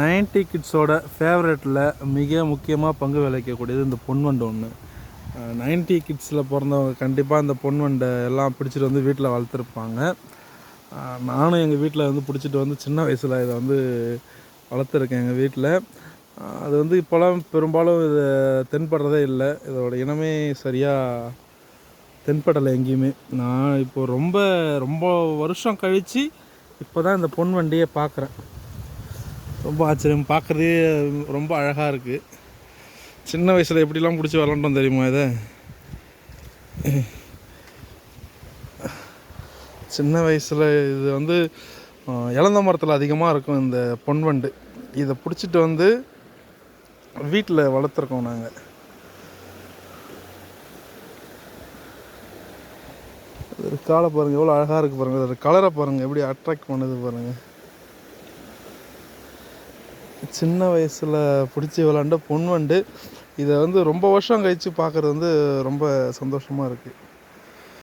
Ninety கிட்ஸோட ஃபேவரெட்டில் மிக முக்கியமாக பங்கு விளைக்கக்கூடியது இந்த பொன்வண்டு ஒன்று நைன்டி கிட்ஸில் பிறந்தவங்க கண்டிப்பாக இந்த பொன்வண்டை எல்லாம் பிடிச்சிட்டு வந்து வீட்டில் வளர்த்துருப்பாங்க. நானும் எங்கள் வீட்டில் வந்து பிடிச்சிட்டு வந்து சின்ன வயசில் இதை வந்து வளர்த்துருக்கேன் எங்கள் வீட்டில் அது வந்து இப்போலாம் பெரும்பாலும் இது தென்படுறதே இல்லை. இதோட இனமே சரியாக தென்படலை எங்கேயுமே. நான் இப்போ ரொம்ப ரொம்ப வருஷம் கழித்து இப்போ தான் இந்த பொன் வண்டியை பார்க்குறேன் ரொம்ப ஆச்சரியம். பார்க்குறதே ரொம்ப அழகாக இருக்குது சின்ன வயசில் எப்படிலாம் பிடிச்சி விளாண்டோம் தெரியுமா இதை? சின்ன வயசில் இது வந்து இளந்த மரத்தில் அதிகமாக இருக்கும் இந்த பொன்வண்டு. இதை பிடிச்சிட்டு வந்து வீட்டில் வளர்த்துருக்கோம் நாங்கள் ஒரு காலை பாருங்கள் எவ்வளோ அழகாக இருக்குது பாருங்கள் கலரை பாருங்கள் எப்படி அட்ராக்ட் பண்ணுது பாருங்கள் சின்ன வயசில் பிடிச்சி விளாண்ட பொன்வண்டு. இதை வந்து ரொம்ப வருஷம் கழித்து பார்க்குறது வந்து ரொம்ப சந்தோஷமாக இருக்குது